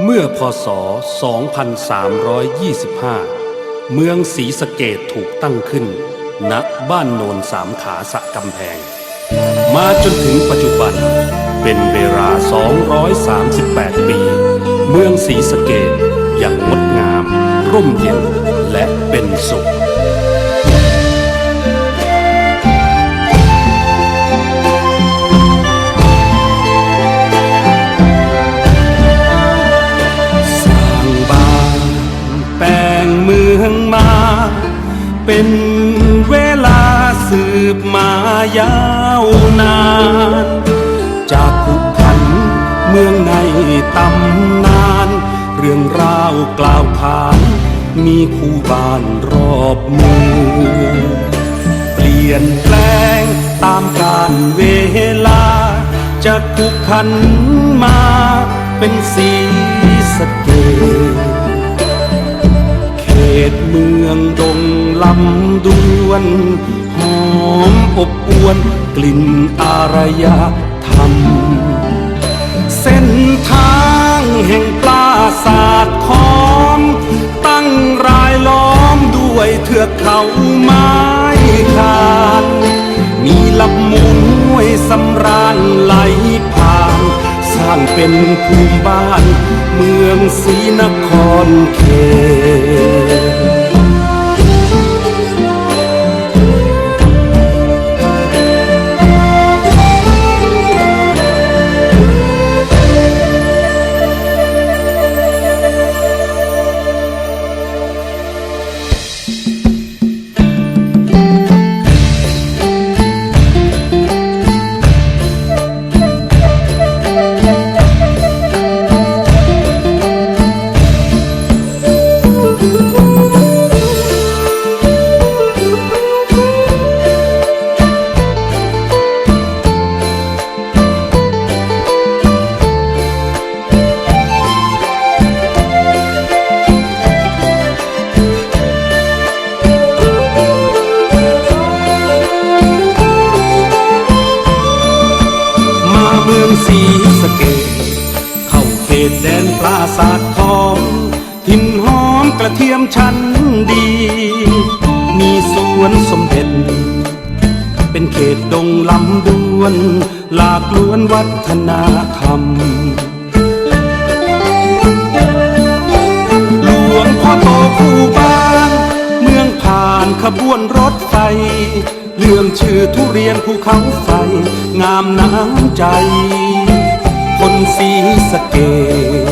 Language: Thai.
เมื่อพศ 2325 เมืองศรีสะเกดถูกตั้งขึ้น ณ บ้านโนนสามขาสะกำแพง มาจนถึงปัจจุบัน เป็นเวลา 238 ปี เมืองศรีสะเกดยังงดงาม ร่มเย็นและเป็นสุข เมืองมา เป็นเวลาสืบมายาวนาน จากขุขันเมืองในตำนาน เรื่องราวกล่าวขานมีคู่บ้านรอบเมืองเปลี่ยนแปลงตามกาลเวลาจากขุขันมา ลำดวนหอมอบอวนกลิ่นอารยธรรม เส้นทางแห่งปราสาทคอม ตั้งรายล้อมด้วยเทือกเขาไม้ขาดมีลำมูลห้วยสำราญไหลผ่าน สร้างเป็นภูมิบ้าน เมืองศรีนครเขต มาเมืองศรีสะเกดเข้าเขตแดนปราสาททองถิ่นหอมกระเทียมชั้นดี มีสวนสมเด็จ เป็นเขตดงลำดวน หลากล้วนวัฒนธรรมหลวงพ่อโต เรื่องชื่อทุเรียนภูเขาไฟงามน้ำใจ คนสีสเกต